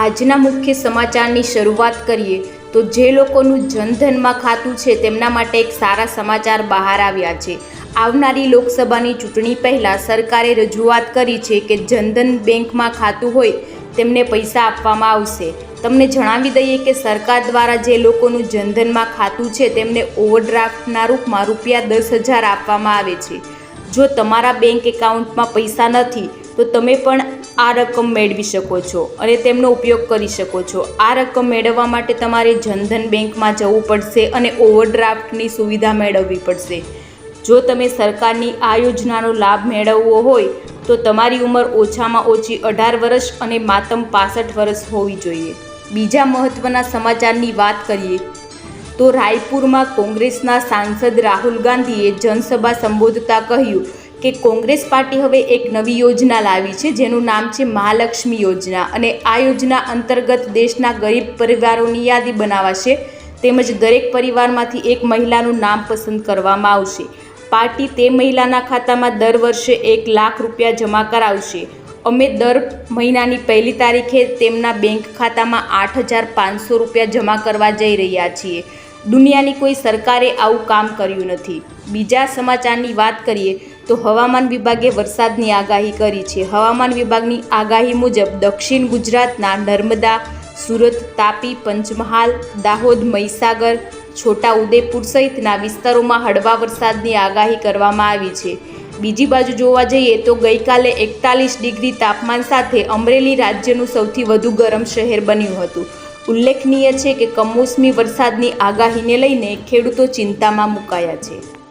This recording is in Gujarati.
આજના મુખ્ય સમાચારની શરૂઆત કરીએ તો જે લોકોનું જનધનમાં ખાતું છે તેમના માટે એક સારા સમાચાર બહાર આવ્યા છે. આવનારી લોકસભાની ચૂંટણી પહેલાં સરકારે રજૂઆત કરી છે કે જનધન બેંકમાં ખાતું હોય તેમને પૈસા આપવામાં આવશે. તમને જણાવી દઈએ કે સરકાર દ્વારા જે લોકોનું જનધનમાં ખાતું છે તેમને ઓવરડ્રાફ્ટના રૂપમાં રૂપિયા દસ હજાર આપવામાં આવે છે. જો તમારા બેંક એકાઉન્ટમાં પૈસા નથી, તો તમે પણ આ રકમ મેળવી શકો છો અને તેમનો ઉપયોગ કરી શકો છો. આ રકમ મેળવવા માટે તમારે જનધન બેંકમાં જવું પડશે અને ઓવરડ્રાફ્ટની સુવિધા મેળવવી પડશે. જો તમે સરકારની આ યોજનાનો લાભ મેળવવો હોય, તો તમારી ઉંમર ઓછામાં ઓછી અઢાર વર્ષ અને માતમ પાસઠ વર્ષ હોવી જોઈએ. બીજા મહત્ત્વના સમાચારની વાત કરીએ, તો રાયપુરમાં કોંગ્રેસના સાંસદ રાહુલ ગાંધીએ જનસભા સંબોધતા કહ્યું કે કોંગ્રેસ પાર્ટી હવે એક નવી યોજના લાવી છે, જેનું નામ છે મહાલક્ષ્મી યોજના. અને આ યોજના અંતર્ગત દેશના ગરીબ પરિવારોની યાદી બનાવાશે, તેમજ દરેક પરિવારમાંથી એક મહિલાનું નામ પસંદ કરવામાં આવશે. પાર્ટી તે મહિલાના ખાતામાં દર વર્ષે એક લાખ રૂપિયા જમા કરાવશે. અમે દર મહિનાની પહેલી તારીખે તેમના બેંક ખાતામાં આઠ હજાર પાંચસો રૂપિયા જમા કરવા જઈ રહ્યા છીએ. દુનિયાની કોઈ સરકારે આવું કામ કર્યું નથી. બીજા સમાચારની વાત કરીએ તો હવામાન વિભાગે વરસાદની આગાહી કરી છે. હવામાન વિભાગની આગાહી મુજબ દક્ષિણ ગુજરાતના નર્મદા, સુરત, તાપી, પંચમહાલ, દાહોદ, મહીસાગર છોટા ઉદેપુર સહિતના વિસ્તારોમાં હળવા વરસાદની આગાહી કરવામાં આવી છે. બીજી બાજુ જોવા જઈએ તો ગઈકાલે એકતાલીસ ડિગ્રી તાપમાન સાથે અમરેલી રાજ્યનું સૌથી વધુ ગરમ શહેર બન્યું હતું. ઉલ્લેખનીય છે કે કમોસમી વરસાદની આગાહીને લઈને ખેડૂતો ચિંતામાં મુકાયા છે.